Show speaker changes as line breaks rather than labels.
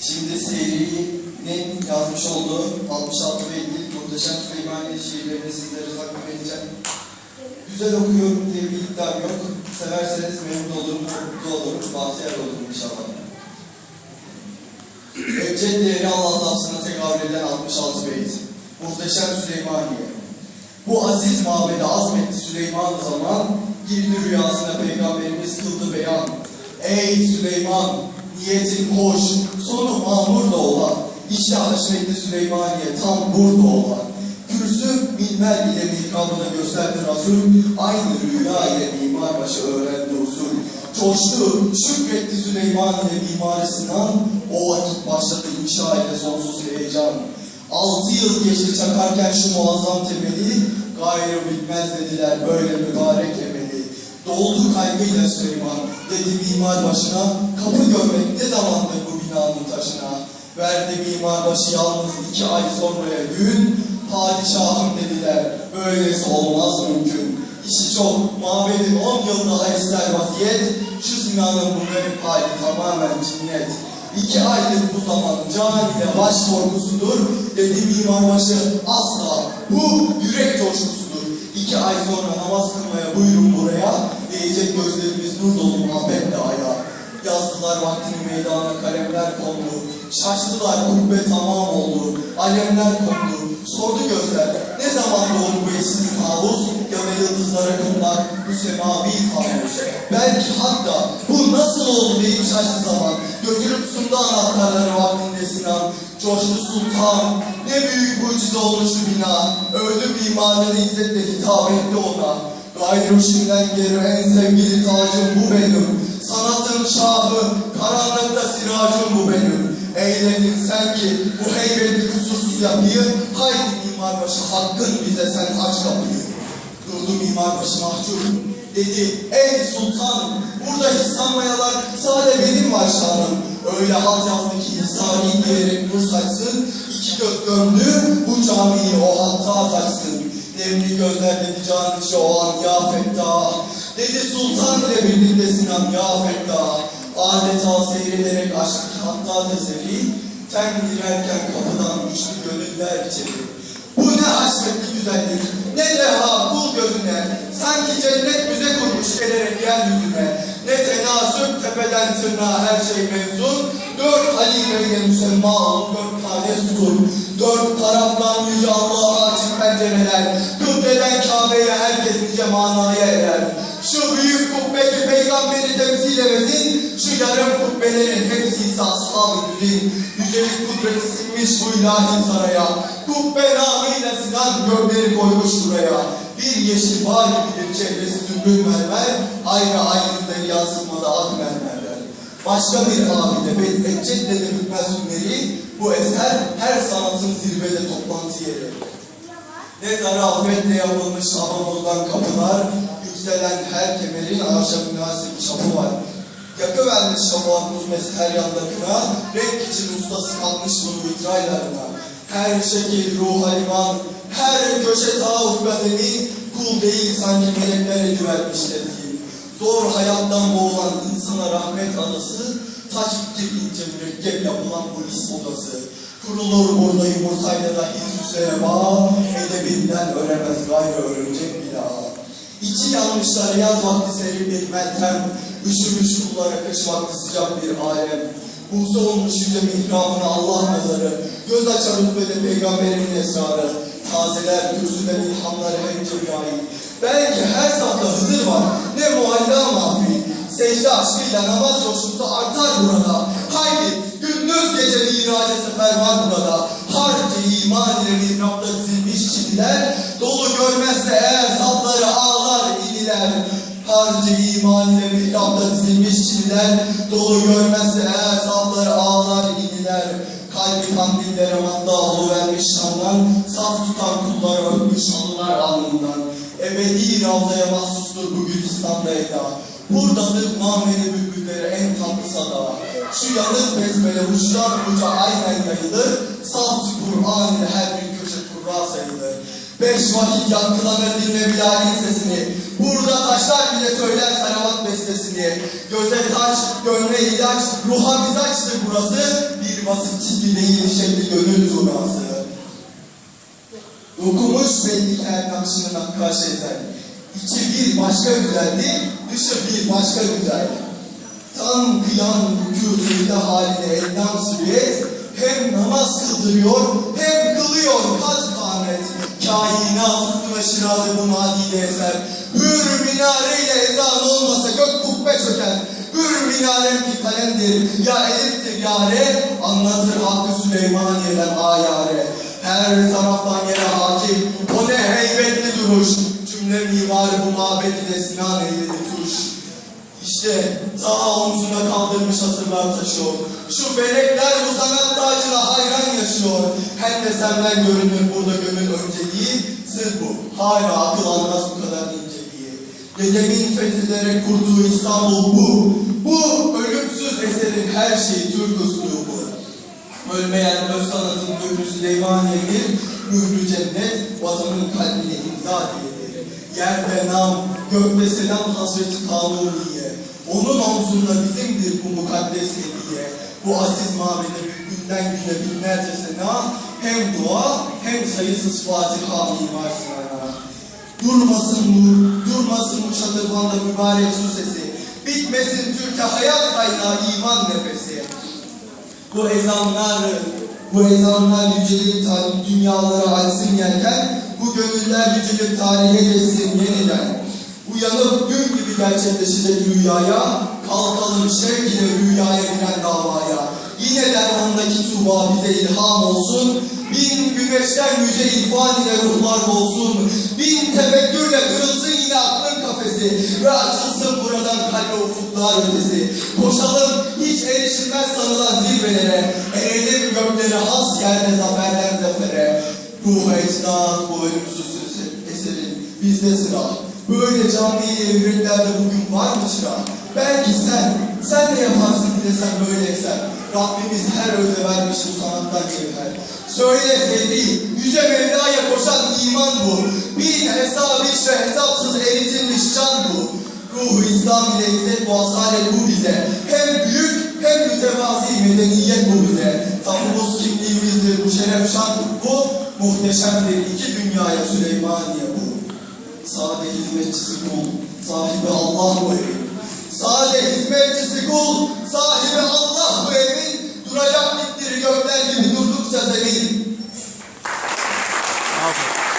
Şimdi serinin yazmış olduğu 66 beytlik muhteşem Süleymaniye şiirlerini sizlere takdim edeceğim. Güzel okuyorum diye bir iddiam yok. Severseniz memnun olurum, mutlu olurum, bahtiyar olurum inşallah. Ebced değeri Allah lafzına tekabül eden 66 beyt. Muhteşem Süleymaniye. Bu aziz mabede azmetti Süleyman zaman, girdi rüyasına peygamberimiz kıldı beyan. Ey Süleyman, niyetin hoş, sonu mamur da ola. İşte haşmetli Süleymaniye tam burada ola. Kürsü minber ile mihrabına gösterdi Resul, aynı rüya ile mimar başı öğrendi usul. Coştu, şükretti Süleymaniye mimarisinden, o vakit başladı inşa ile sonsuz heyecan. Altı yıl geçti çakarken şu muazzam temeli, gayrı bitmez dediler böyle mübarek Doldu kaygıyla Süleyman, dedi mimar başına, kapı görmek ne zamandır bu binanın taşına. Verdi mimar başı yalnız iki ay sonraya gün, padişahım dediler, böylesi olmaz mümkün. İşi çok, mabedin on yıl daha ister vaziyet, şu Sinan'ın bu garip hali tamamen cinnet. İki aylık bu zaman can ile baş korkusudur. Dedi mimarbaşı asla bu yürek coşkusudur. İki ay sonra namaz kılmaya buyurun buraya. Diyecek gözlerimiz nur dolu muhabbetle aya. Yazdılar vaktini meydana kalemler kondu. Şaştılar kubbe tamam oldu. Alemler kondu. Sordu gözler ne zaman doğdu bu eşsiz kabus? Da yıldızlara konulan bu semavi kabus. Belki hatta bu nasıl oldu deyip şaştı zaman. Götürüp sundu anahtarları vaktinde Sinan. Coştu sultan. Ne büyük mucize olmuştu bina. Öldü mimarları izzetle hitap etti ona. Gayruşimden geri en sevgili tacım bu benim. Sanatın şahı, karanlıkta siracım bu benim. Eyledin sen ki bu heybetli kusursuz yapıyı, haydi mimarbaşı hakkın bize sen aç kapıyı. Durdu mimarbaşı mahcup, dedi ey sultanım, burada hiç sanmayalar sade benim var şanım. Öyle halt yazdı ki insani diyerek nur saçsın, iki göz gömdü, bu camiyi o hatta taşsın. Nemli gözler dedi can içi an ya fettah. Dedi sultan ile birlikte Sinan ya fettah. Adeta seyrederek aşk hatta teselli. Ten girerken kapıdan güçlü gönüller içeri. Bu ne haşmetli güzellik, ne deha kul gözüne. Sanki cennet müze kurmuş gelerek yeryüzüne. Ne tepeden tırnağa her şey mevzun. Dört halifeyle müsemma ol, dört tane sütun. Dört taraftan yüce Allah'a açık pencereler. Kıbleden Kabe'ye herkes nice manaya erer. Şu büyük kubbeki peygamberi temsil emesin, şu yarım kubbelerin hepsi ise ashab-ı güzin. Yücelik kudreti sinmiş bu ilahi saraya. Kubbe namıyla Sinan gökleri koymuş buraya. Bir yeşil bağ gibidir çevresi sümbül mermer, ayrı ayrı yüzleri yansıtmada ak mermerler. Başka bir abide Behçet dedi Hükmet Sünneri, bu eser her sanatın zirvede toplantı yeri. Ne zarafetle yapılmış havamızdan kapılar, yükselen her kemerin arşa münasip çapı var. Yakıvermiş şafağımız her yandakına, renk için ustası kalmış bunu vitraylarına. Her şekil ruh haliman, her köşe tavuk gazeli, kul değil sanki melekler edivermiş tezgih. Zor hayattan boğulan insana rahmet anısı, taç fikir ince mürekkep yapılan bu is odası. Kurulur burada yumurtayla da süseye bağ, edebinden öremez gayrı örümcek bir daha. İçi yanmışlar yaz vakti serin bir meltem, üşümüş kullara kış vakti sıcak bir alem. Musa olmuş yüce mihrabına Allah nazarı, göz açar rütbede peygamberimin esrarı, tazeler kürsüden ilhamları hem cemai. Belki her safta Hızır var, ne mualla mahfi. Secde aşkıyla namaz coşkusu artar burada. Haydi gündüz gece miraca sefer var burada. Harcı iman ile mihrapta dizilmiş çiviler, dolu görmezse eğer safları ağlar iniler. Harcı iman ile mihrapta dizilmiş çiviler, dolu görmezse eğer safları ağlar iniler. Kalbi kandillere matta vermiş şandan, saf tutan kulları öpmüş anılar alnından. Ebedi ravzaya mahsustur bu Gülistan'da eda. Buradadır mameli bülbülleri en tatlı sada. Şu yanık besmele uçlar uca aynen yayılır. Saf Kur'an ile her bir köşe kurra sayılır. Beş vakit yankılanır dinle Bilal'in sesini. Burada taşlar bile söyler salavat bestesini. Göze taş, gönle ilaç, ruha mizaçtır burası. Bir çizgi değil şekli gönül turası. Dokumuş belli ki her nakşının nakkaş ezer. İçi bir başka güzeldi, dışı bir başka güzeldi. Tam kıyam rükûsuyla haline endam süriyet, hem namaz kıldırıyor, hem kılıyor kat kâmet. Kainat hükmü şirazı bu nadide eser. Hür Minarem ki kalemdir, ya eliftir ya re, anlatır hakkı Süleymaniye'den ayare. Her taraftan yere hakim, o ne heybetli duruş. Cümle mimarı bu mabedine sinan eyledi tuş. İşte ta omzuna kaldırmış asırlar taşıyor. Şu felekler bu sanat tacına hayran yaşıyor. Hem de senden görünür burada gönül önceliği. Sır bu. Hala akıl almaz bu kadar inceliği. Dedemin fethederek kurduğu İstanbul bu. Bu ölümsüz eserin her şeyi Türk üslubu. Ölmeyen öz sanatın gönlü Süleymaniye'dir. Mührü cennet vatanın kalbine imza diyedir. Yerde nam, gökte selam Hazreti Kanuniye. Onun omzunda bizimdir bu mukaddes hediye. Bu aziz mabede günden güne binlerce sena hem dua hem sayısız Fatiha mimar Sinan'a. Durmasın nur, durmasın şadırvanda mübarek su sesi. Bitmesin Türkiye hayat kaynağı iman nefesi. Bu ezanlar, bu ezanlar yücelik tarih dünyalara açsın yelken, bu gönüller yücelik tarihe geçsin yeniden. Uyanıp gün gibi gerçekleşecek rüyaya, kalkalım şevk ile rüyaya giren davaya. Yine dermandaki tuba bize ilham olsun, bin güneşten yüce irfan ile ruhlar olsun, bin tefekkürle kırılsın yine aklın kafesi ve açılsın buradan kalbe ufuklar ötesi. Koşalım hiç erişilmez sanılan zirvelere, erelim göklere has yerde zaferden zafere. Ruh ecdat bu ölümsüz eserin bizde sıra. Böyle camiye yüreklerde bugün var mı çıra? Belki sen, sen ne yaparsın bir de sen böyle eser. Rabbimiz her öze vermiş bu sanattan cevher. Söyle sevdiğim, yüce Mevla'ya koşan iman bu. Bin hesap iş ve hesapsız eritilmiş can bu. Ruhu İslam ile izzet bu asalet bu bize. Hem büyük hem mütevazi medeniyet bu bize. Tapumuz kimliğimizdir bu şeref şan bu. Muhteşemdir iki dünyaya Süleymaniye bu. Sade hizmetçisi kul, sahibi Allah bu evin. Sade hizmetçisi kul, sahibi Allah bu evin. Duracak diktir gökler gibi durdukça zemin.
Aferin.